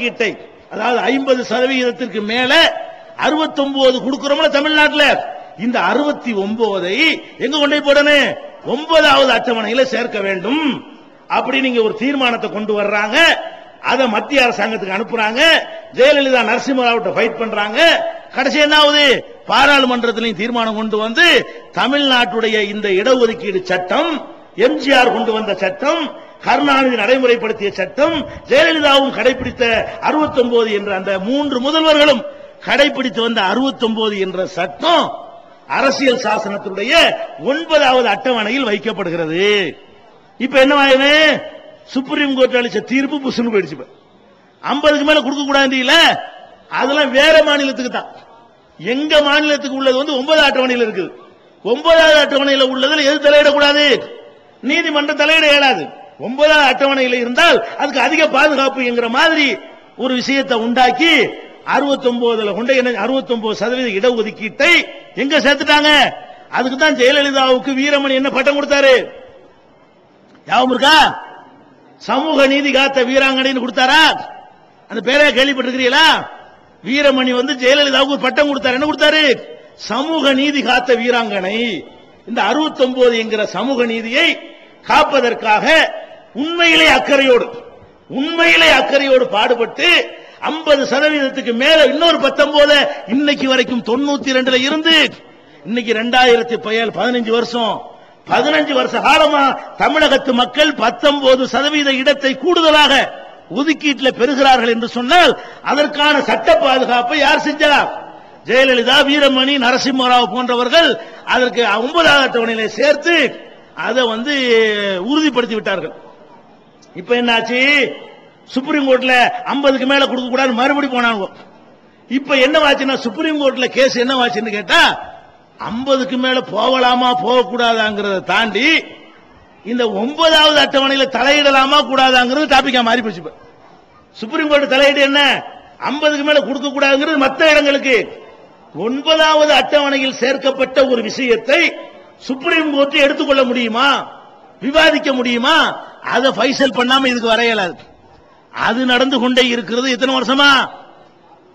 கீட்டை அதாவது ஐம்பது சதவிகிதத்திற்கு மேல 69 கொடுக்கிறோம்ல தமிழ்நாட்டில். இந்த அறுபத்தி ஒன்பதை எங்க கொண்டு போடணும்? ஒன்பதாவது அட்டவணையில சேர்க்க வேண்டும். அப்படி நீங்க ஒரு தீர்மானத்தை கொண்டு வர்றாங்க. அதை மத்திய அரசாங்கத்துக்கு அனுப்புறாங்க. ஜெயலலிதா நரசிம்மராவிட்ட ஃபைட் பண்றாங்க. கடைசி என்ன ஆகுது பாராளுமன்றத்திலையும் தீர்மானம் கொண்டு வந்து தமிழ்நாட்டுடைய இந்த இடஒதுக்கீடு சட்டம் எம்ஜிஆர் கொண்டு வந்த சட்டம் கருணாநிதி நடைமுறைப்படுத்திய சட்டம் ஜெயலலிதாவும் கடைபிடித்த 69 என்ற அந்த மூன்று முதல்வர்களும் கடைபிடித்து வந்த 69 என்ற சட்டம் அரசியல் சாசனத்தினுடைய ஒன்பதாவது அட்டவணையில் வைக்கப்படுகிறது. இப்ப என்ன சுப்ரீம் கோர்ட் அளிச்ச தீர்ப்பு புஷ்னு போயிடுச்சு ஐம்பதுக்கு மேல கொடுக்க கூடாது இல்ல. அதெல்லாம் வேற மாநிலத்துக்கு தான். எங்க மாநிலத்துக்கு உள்ளது வந்து ஒன்பதாவது அட்டவணையில் இருக்குது. ஒன்பதாவது அட்டவணையில் உள்ளதுல எது தலையிடக்கூடாது? நீதிமன்றம் தலையிட இயலாது. ஒன்பதாவது அட்டவணையில் இருந்தால் அதுக்கு அதிக பாதுகாப்பு என்கிற மாதிரி ஒரு விஷயத்தை உண்டாக்கி 69 கொண்டு என்ன 69 சதவீத இடஒதுக்கீட்டை எங்க சேர்த்துட்டாங்க? அதுக்கு தான் ஜெயலலிதாவுக்கு வீரமணி என்ன பட்டம் கொடுத்தாரு? யாவும் இருக்கா? சமூக நீதி காத்த வீராங்கனைன்னு கொடுத்தாரா? அந்த பேரே கேள்விப்பட்டிருக்கிறீங்களா வீரமணி வந்து ஜெயலலிதாவுக்கு ஒரு பட்டம் கொடுத்தாரு. என்ன கொடுத்தாரு? சமூக நீதி காத்த வீராங்கனை. இந்த 69 என்கிற சமூக நீதியை காப்பதற்காக உண்மையிலே அக்கறையோடு உண்மையிலே அக்கறையோடு பாடுபட்டு 50 சதவீதத்துக்கு மேல இன்னொரு 19 இன்னைக்கு வரைக்கும் 92 இருந்து இன்னைக்கு ரெண்டாயிரத்தி பதினஞ்சு வருஷம். பதினஞ்சு வருஷ காலமா தமிழகத்து மக்கள் 19 சதவீத இடத்தை கூடுதலாக ஒதுக்கீட்டில் பெறுகிறார்கள் என்று சொன்னால் அதற்கான சட்ட பாதுகாப்பை யார் செஞ்சா? ஜெயலலிதா வீரமணி நரசிம்மராவ் போன்றவர்கள் அதற்கு ஒன்பதாவது அட்டவணையில சேர்த்து அதை வந்து உறுதிப்படுத்தி விட்டார்கள். இப்ப என்னாச்சு? சுப்ரீம் கோர்ட்ல 50க்கு மேல கொடுக்க கூடாது மறுபடி போனாங்க. இப்ப என்னவாச்சுன்னா சுப்ரீம் கோர்ட்ல கேஸ் என்னவாச்சுன்னு கேட்டா 50க்கு மேல போகலாமா போகக்கூடாதாங்கிறத தாண்டி இந்த ஒன்பதாவது அட்டவணையில தலையிடலாமா கூடாதாங்கிறது டாபிக்கா மாறி போச்சு சுப்ரீம் கோர்ட் தலையீடு என்ன? 50க்கு மேல கொடுக்க கூடாதுங்கிறது மற்ற இடங்களுக்கு. ஒன்பதாவது அட்டவணையில் சேர்க்கப்பட்ட ஒரு விஷயத்தை சுப்ரீம் கோர்ட் எடுத்துக்கொள்ள முடியுமா? விவாதிக்க முடியுமா? அதை ஃபைசல் பண்ணாம இதுக்கு வர இயலாது அது நடந்து கொண்டே இருக்கிறது எத்தனை வருஷமா?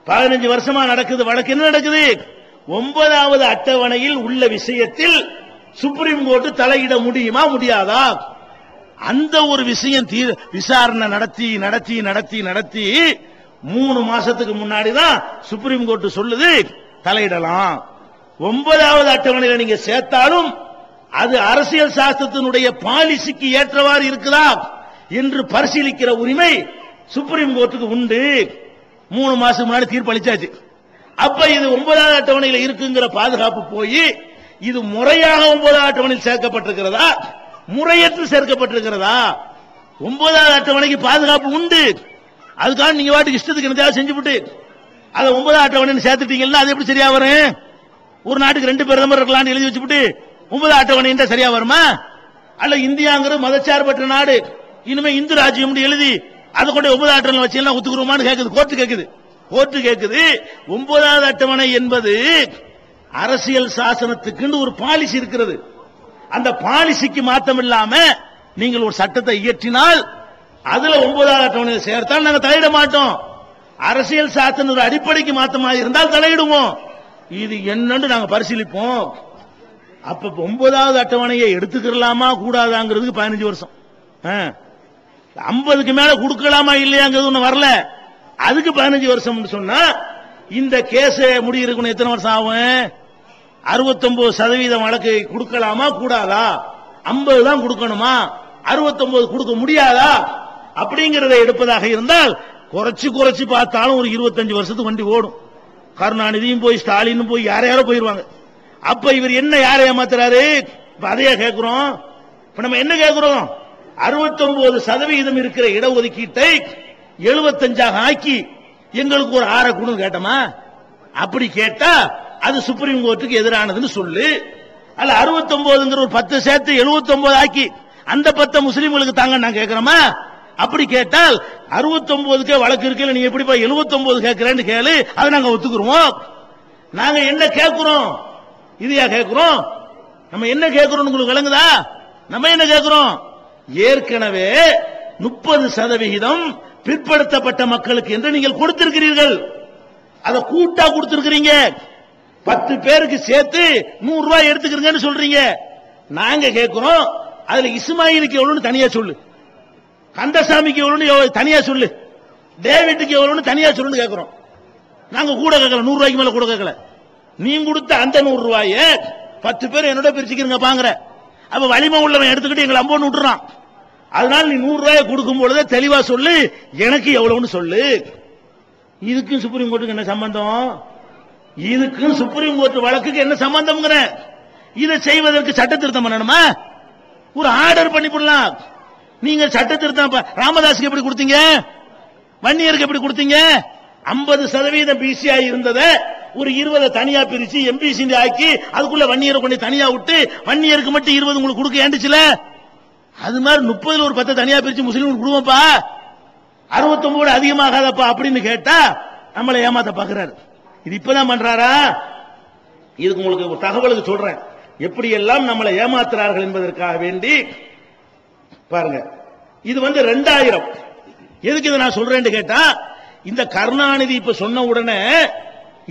பதினஞ்சு வருஷமா நடக்குது. வழக்கு என்ன நடக்குது? ஒன்பதாவது அட்டவணையில் உள்ள விஷயத்தில் சுப்ரீம் கோர்ட் தலையிட முடியுமா முடியாதா? அந்த ஒரு விஷயம் தீர் விசாரணை நடத்தி நடத்தி நடத்தி நடத்தி மூணு மாசத்துக்கு முன்னாடி தான் சுப்ரீம் கோர்ட் சொல்லுது தலையிடலாம். ஒன்பதாவது அட்டவணையில நீங்க சேர்த்தாலும் அது அரசியல் சாஸ்திரத்தினுடைய பாலிசிக்கு ஏற்றவாறு இருக்குதா என்று பரிசீலிக்கிற உரிமை சுப்ரீம் கோர்ட்டுக்கு உண்டு. மூணு மாசம் முன்னாடி தீர்ப்பு அளிச்சாச்சு அப்ப இது ஒன்பதாவது அட்டவணையில் இருக்குங்கிற பாதுகாப்பு போய் இது முறையாக ஒன்பதாவது அட்டவணையில் சேர்க்கப்பட்டிருக்கிறதா? முறையற்று சேர்க்கப்பட்டிருக்கிறதா? ஒன்பதாவது அட்டவணைக்கு பாதுகாப்பு உண்டு. அதுக்காக நீங்க வாட்டுக்கு இஷ்டத்துக்கு என்ன செஞ்சுவிட்டு அதை ஒன்பதாவது அட்டவணைன்னு சேர்த்துட்டீங்கன்னா அது எப்படி சரியா வரும்? ஒரு நாட்டுக்கு ரெண்டு பிரதமர் இருக்கலாம்னு எழுதி வச்சுட்டு ஒன்பது அட்டவணை சரியா வருமா? அல்ல இந்தியாங்கிற மதச்சார்பற்ற நாடு. இனிமே இந்து ராஜ்யம் எழுதி அதை கொண்டு ஒன்பது அட்டவணை வச்சு ஒத்துக்குறோமான்னு கேக்குது கோர்ட்டு கேக்குது. கோர்ட்டு கேக்குது ஒன்பதாவது அட்டவணை என்பது அரசியல் சாசனத்துக்குன்னு ஒரு பாலிசி இருக்கிறது. அந்த பாலிசிக்கு மாத்தம் இல்லாம நீங்கள் ஒரு சட்டத்தை இயற்றினால் அதுல ஒன்பதாவது அட்டவணையில் சேர்த்தால் நாங்க தலையிட மாட்டோம். அரசியல் சாசன ஒரு அடிப்படைக்கு மாத்தமாக இருந்தால் தலையிடுவோம். இது என்னன்னு நாங்க பரிசீலிப்போம். அப்ப ஒன்பதாவது அட்டவணையை எடுத்துக்கிறலாமா கூடாதாங்கிறதுக்கு பதினஞ்சு வருஷம். ஐம்பதுக்கு மேல கொடுக்கலாமா இல்லையாங்கிறது ஒண்ணு வரல. அதுக்கு பதினஞ்சு வருஷம் சொன்னா இந்த கேஸ் முடியிருக்கணும். எத்தனை வருஷம் ஆகும்? 69 சதவீதம் வழக்கு கொடுக்கலாமா கூடாதா? 50 தான் கொடுக்கணுமா? 69 கொடுக்க முடியாதா? அப்படிங்கிறத எடுப்பதாக இருந்தால் குறைச்சு குறைச்சு பார்த்தாலும் ஒரு 25 வருஷத்துக்கு வண்டி ஓடும். கருணாநிதியும் போய் ஸ்டாலினும் போய் யார யாரோ போயிருவாங்க. அப்ப இவர் என்ன யாரை ஏமாத்துறாரு? அதையா கேட்கிறோம் இப்ப நம்ம என்ன கேட்கிறோம் 69 சதவீதம் இருக்கிற இடஒதுக்கீட்டை 75 ஆக்கி எங்களுக்கு ஒரு ஆற கொடுன்னு கேட்டோமா? அப்படி கேட்டா அது சுப்ரீம் கோர்ட்டுக்கு எதிரானதுன்னு சொல்லு. அல்ல 69ங்கிற ஒரு பத்து சேர்த்து 79 ஆக்கி அந்த பத்தை முஸ்லீம்களுக்கு தாங்க நான் கேட்கிறோமா அப்படி கேட்டால் 69க்கே வழக்கு இருக்குல்ல நீ எப்படிப்பா 79 கேட்கிறேன்னு கேளு அதை நாங்க ஒத்துக்குருவோம். நாங்க என்ன கேட்கிறோம் இதையா கேட்கிறோம் நம்ம என்ன கேட்கிறோம் உங்களுக்கு விளங்குதா? நம்ம என்ன கேட்கிறோம் ஏற்கனவே முப்பது சதவிகிதம் பிற்படுத்தப்பட்ட மக்களுக்கு என்று நீங்கள் கொடுத்திருக்கிறீர்கள். அதை கூட்டா கொடுத்திருக்கிறீங்க. பத்து பேருக்கு சேர்த்து நூறு ரூபாய் எடுத்துக்கிறீங்கன்னு சொல்றீங்க. நாங்க கேட்கிறோம் அதுல இஸ்மாயிலுக்கு எவ்வளவுன்னு தனியா சொல்லு. கந்தசாமிக்கு எவ்வளவுன்னு எவ்வளவு தனியா சொல்லு. டேவிட்டுக்கு எவ்வளவுன்னு தனியா சொல்லுன்னு கேட்கிறோம் நாங்க கூட கேட்கல நூறு ரூபாய்க்கு மேல கூட கேட்கல நீ கொடுத்த அந்த நூறு ரூபாய பத்து பேர் என்னோட பிரிச்சுக்கிறீங்க பாங்குற. அப்ப வலிமை உள்ளவன் எடுத்துக்கிட்டு எங்களை அம்போன்னு விட்டுறான். அதனால நீ நூறு ரூபாயை கொடுக்கும் பொழுதே தெளிவா சொல்லு எனக்கு எவ்வளவுன்னு சொல்லு. இதுக்கும் சுப்ரீம் கோர்ட்டுக்கு என்ன சம்பந்தம்? இதுக்கும் சுப்ரீம் கோர்ட் வழக்குக்கு என்ன சம்பந்தம்ங்கிற? இதை செய்வதற்கு சட்ட திருத்தம் பண்ணணுமா? ஒரு ஆர்டர் பண்ணி போடலாம் நீங்க சட்ட திருத்தம் ராமதாஸுக்கு எப்படி கொடுத்தீங்க? வன்னியருக்கு எப்படி கொடுத்தீங்க? 50% சதவீதம் பிசிஐ இருந்ததை ஒரு இருபதை தனியா பிரிச்சு எம்பிசி ஆக்கி அதுக்குள்ள வன்னியரை கொண்டு தனியா விட்டு வன்னியருக்கு மட்டும் இருபது உங்களுக்கு கொடுக்க ஏண்டுச்சுல? அது மாதிரி முப்பதுல ஒரு பத்தை தனியா பிரிச்சு முஸ்லீம் கொடுவோம்ப்பா. அறுபத்தொன்பது அதிகமாகாதப்பா அப்படின்னு கேட்டா நம்மளை ஏமாத்த பாக்குறாரு. இது இப்பதான் பண்றாரா? இதுக்கு உங்களுக்கு ஒரு தகவலுக்கு சொல்றேன். எப்படி எல்லாம் நம்மளை ஏமாத்துறார்கள் என்பதற்காக வேண்டி பாருங்க. இது வந்து ரெண்டாயிரம். எதுக்கு இதை நான் சொல்றேன்னு கேட்டா இந்த கருணாநிதி இப்ப சொன்ன உடனே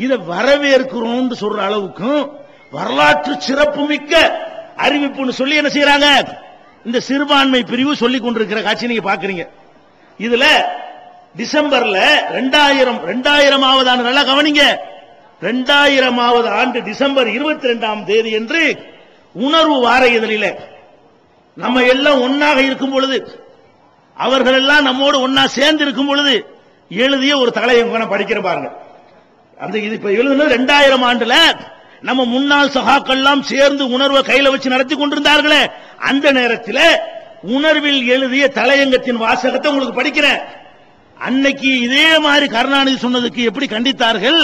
இதை வரவேற்கிறோம்னு சொல்ற அளவுக்கும் வரலாற்று சிறப்புமிக்க அறிவிப்புன்னு சொல்லி என்ன செய்யறாங்க? இந்த சிறுபான்மை பிரிவு சொல்லி கொண்டிருக்கிற காட்சி நீங்க பாக்குறீங்க. இதுல டிசம்பர்ல ரெண்டாயிரம் ரெண்டாயிரமாவது ஆண்டு நல்லா கவனிங்க. ரெண்டாயிரமாவது ஆண்டு டிசம்பர் இருபத்தி ரெண்டாம் தேதி என்று உணர்வு வார இதழில நம்ம எல்லாம் ஒன்னாக இருக்கும் பொழுது அவர்கள் எல்லாம் நம்மோடு ஒன்னா சேர்ந்து இருக்கும் பொழுது எழுதிய ஒரு தலையங்க படிக்கிற பாருங்க. அந்த இது இப்ப எழுதுனது ரெண்டாயிரம் ஆண்டுல நம்ம முன்னாள் சகாக்கள்லாம் சேர்ந்து உணர்வை கையில வச்சு நடத்தி கொண்டிருந்தார்களே. அந்த நேரத்தில் உணர்வில் எழுதிய தலையங்கத்தின் வாசகத்தை உங்களுக்கு படிக்கிறேன். அன்னைக்கு இதே மாதிரி கருணாநிதி சொன்னதுக்கு எப்படி கண்டித்தார்கள்?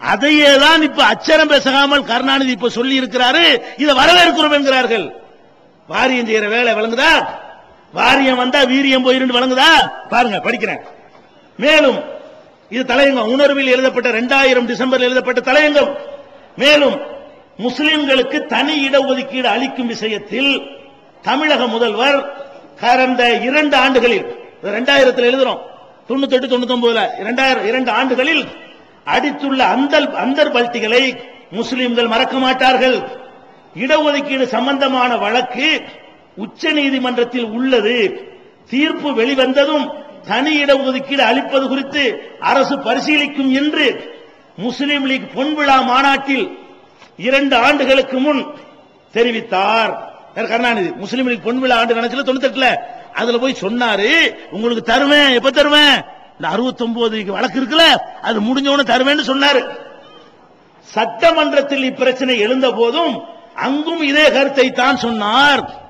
அதையே தான் இப்ப அச்சரம் பேசாமல் கருணாநிதி இப்ப சொல்லி இருக்கிறாரு இதை வரவேற்கிறோம் என்கிறார்கள். வாரியம் செய்யற வேலை வழங்குதா? வாரியம் வந்தா வீரியம் போயிருந்து வழங்குதா? பாருங்க படிக்கிறேன். மேலும் இது தலையங்கம். உணர்வில் எழுதப்பட்ட இரண்டாயிரம் டிசம்பரில் எழுதப்பட்ட தலையங்கம். மேலும் முஸ்லிம்களுக்கு தனி இடஒதுக்கீடு அளிக்கும் விஷயத்தில் தமிழக முதல்வர் கடந்த இரண்டு ஆண்டுகளில் இரண்டாயிரத்தில் எழுதுறோம் தொண்ணூத்தி எட்டு தொண்ணூத்தி ஒன்பதுல இரண்டாயிரம் இரண்டு ஆண்டுகளில் அடித்துள்ள அந்த அந்தர் பல்ட்டிகளை முஸ்லிம்கள் மறக்க மாட்டார்கள். இடஒதுக்கீடு சம்பந்தமான வழக்கு உச்ச நீதிமன்றத்தில் உள்ளது. தீர்ப்பு வெளிவந்ததும் தனி இடஒதுக்கீடு அளிப்பது குறித்து அரசு பரிசீலிக்கும் என்று முஸ்லிம் லீக் பொன்விழா மாநாட்டில் இரண்டு ஆண்டுகளுக்கு முன் தெரிவித்தார். கருணாநிதி முஸ்லீம் லீக் பொன்விழா ஆண்டு நடக்கல தொண்ணூத்தி அதுல போய் சொன்னாரு உங்களுக்கு தருவேன் எப்ப தருவேன்? இந்த அறுபத்தி ஒன்பது வழக்கு இருக்குல்ல அது முடிஞ்சவன தருவேன்னு சொன்னாரு. சட்டமன்றத்தில் இப்பிரச்சனை எழுந்த போதும் அங்கும் இதே கருத்தை தான் சொன்னார்.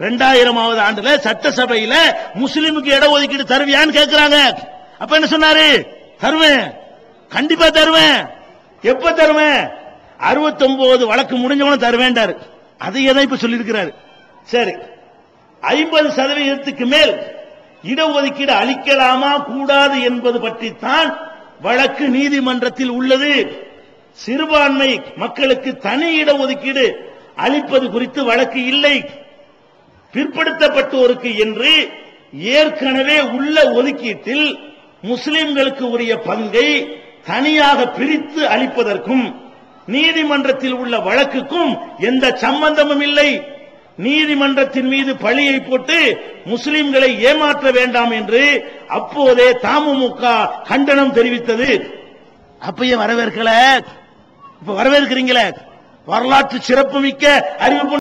இரண்டாயிரமாவது ஆண்டுல சட்டசபையில முஸ்லிமுக்கு இடஒதுக்கீடு தருவியான்னு கேட்கிறாங்க அப்ப என்ன சொன்னாரு? தருவேன். கண்டிப்பா தருவேன். எப்ப தருவேன்? 69 வழக்கு முடிஞ்சவன தருவேண்டாரு அதையே தான் இப்ப சொல்லியிருக்கிறாரு. சரி. ஐம்பது சதவீதத்துக்கு மேல் இடஒதுக்கீடு அளிக்கலாமா கூடாது என்பது பற்றி தான் வழக்கு நீதிமன்றத்தில் உள்ளது. சிறுபான்மை மக்களுக்கு தனி இடஒதுக்கீடு அளிப்பது குறித்து வழக்கு இல்லை. பிற்படுத்தப்பட்டோருக்கு என்று ஏற்கனவே உள்ள ஒதுக்கீட்டில் முஸ்லிம்களுக்கு உரிய பங்கை தனியாக பிரித்து அளிப்பதற்கும் நீதிமன்றத்தில் உள்ள வழக்குக்கும் எந்த சம்பந்தமும் இல்லை. நீதிமன்றத்தின் மீது பழியை போட்டு முஸ்லிம்களை ஏமாற்ற வேண்டாம் என்று அப்போதே தமுமுக கண்டனம் தெரிவித்தது. அப்பயே வரவேற்கல? இப்ப வரவேற்கிறீங்களே? வரலாற்று சிறப்புமிக்க அறிவிப்பு